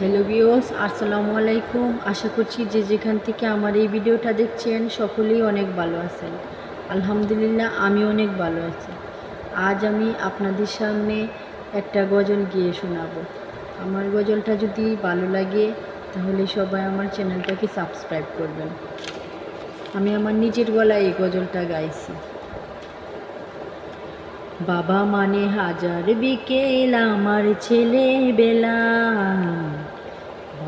Hello বিওস আসসালামু আলাইকুম। আশা করছি যে যেখান থেকে আমার এই ভিডিওটা দেখছেন, সকলেই অনেক ভালো আছেন। আলহামদুলিল্লাহ আমি অনেক ভালো আছি। আজ আমি আপনাদের সামনে একটা গজল গিয়ে শোনাবো। আমার গজলটা যদি ভালো লাগে, তাহলে সবাই আমার চ্যানেলটাকে সাবস্ক্রাইব করবেন। আমি আমার নিজের গলায় এই গজলটা গাইছি। বাবা মানে হাজার বিকেল, আমার ছেলে বেলা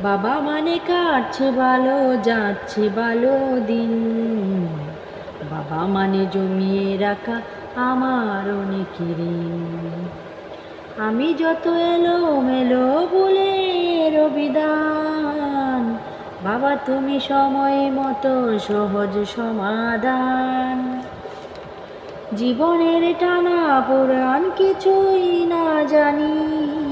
বাবা মানে কাটছে ভালো যাচ্ছে ভালো দিন। বাবা মানে জমিয়ে রাখা আমার অনেক ঋণ। আমি যত এলো মেলো বলে রবিদান বাবা তুমি সময় মতো সহজ সমাধান। জীবনের টানা পুরাণ কিছুই না জানি।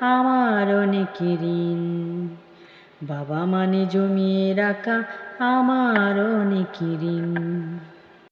আমার অনেক ঋণ। বাবা মানে জমিয়ে রাখা আমার অনেক ঋণ।